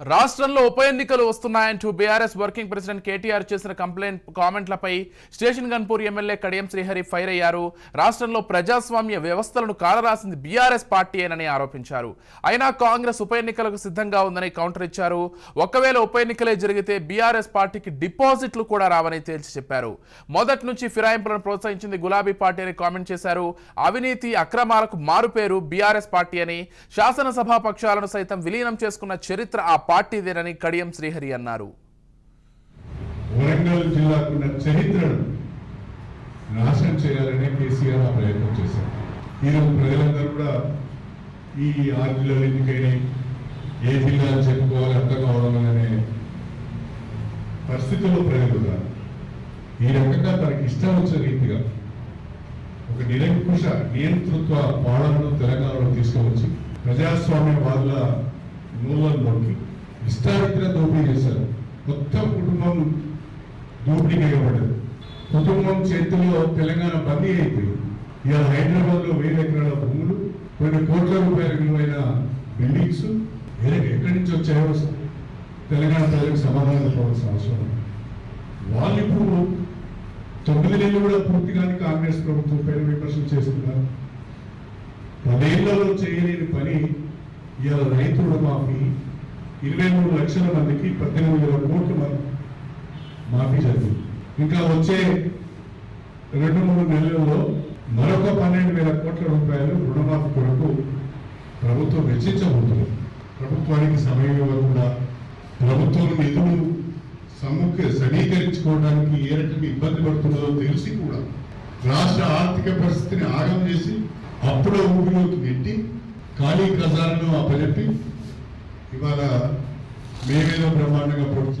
రాష్ట్రంలో ఉప ఎన్నికలు వస్తున్నాయంటూ బీఆర్ఎస్ వర్కింగ్ ప్రెసిడెంట్ కేటీఆర్ చేసిన complaint కామెంట్లపై station Ghanpur MLA Kadiyam Srihari fire అయ్యారు. రాష్ట్రంలో ప్రజాస్వామ్య వ్యవస్థలను కాలరాసింది బీఆర్ఎస్ పార్టీయేనని ఆరోపించారు. అయినా కాంగ్రెస్ ఉప ఎన్నికలకు సిద్ధంగా ఉందని కౌంటర్ ఇచ్చారు. ఒకవేళ ఉప ఎన్నికలే జరిగితే బీఆర్ఎస్ పార్టీకి డిపాజిట్లు కూడా రావని తేల్చి చెప్పారు. మొదటి నుంచి ఫిరాయింపులను ప్రోత్సహించింది గులాబీ పార్టీ అని కామెంట్ చేశారు. అవినీతి అక్రమాలకు మారుపేరు బీఆర్ఎస్ పార్టీ అని. శాసనసభా పక్షాలను సైతం విలీనం చేసుకున్న చరిత్ర ఆ పార్టీదేనని కడియం శ్రీహరి అన్నారు. వరంగల్ జిల్లాకున్న చరిత్రను నాశనం చేయాలనే కేసీఆర్ ఆ ప్రయత్నం చేశారు. ఈరోజు ప్రజలందరూ కూడా ఈ ఆరు జిల్లాలు ఎన్నికైనాయి ఏ జిల్లాలు చెప్పుకోవాలి అర్థం కావడం అనే పరిస్థితుల్లో ప్రజలు ఈ రకంగా తనకి ఇష్టం వచ్చే రీతిగా ఒక నిరంకుశ నియంతృత్వ పాలనను తెలంగాణలో తీసుకువచ్చి ప్రజాస్వామ్యవాదుల మూలంలోకి ఇష్టారీతిగా దోపిడీ చేశారు. మొత్తం కుటుంబం దోపిడీ చేయబడ్డది కుటుంబం చేతుల్లో తెలంగాణ బందీ అయిపోయింది. ఇలా హైదరాబాద్లో వేల ఎకరాల భూములు కొన్ని కోట్ల రూపాయల విలువైన బిల్డింగ్స్ ఎక్కడి నుంచి వచ్చాయో తెలంగాణ ప్రజలకు సమాధానం చెప్పవలసిన అవసరం వాళ్ళు ఇప్పుడు తొమ్మిది నెలలు కూడా పూర్తిగానే కాంగ్రెస్ ప్రభుత్వం పైన విమర్శలు చేస్తున్నారు. పదేళ్ళలో చేయలేని పని ఇవాళ రైతు రుణమాఫీ ఇరవై మూడు లక్షల మందికి పద్దెనిమిది వేల కోట్లు మా- మాఫీ జరిగింది. ఇంకా వచ్చే రెండు మూడు నెలల్లో మరొక పన్నెండు వేల కోట్ల రూపాయలు రుణమాఫీ కొరకు ప్రభుత్వం వెచ్చించబోతుంది ప్రభుత్వానికి సమయం ఇవ్వకుండా ప్రభుత్వం నిధులు సముఖ సమీకరించుకోవడానికి ఏ రకంగా ఇబ్బంది పడుతున్నదో తెలిసి కూడా రాష్ట్ర ఆర్థిక పరిస్థితిని ఆగం చేసి అప్పుడో ఊపిలోకి నెట్టి ఖాళీ ఖజానాను అప్పచెప్పి ఇవాళ మేమేదో బ్రహ్మాండంగా పొట్టు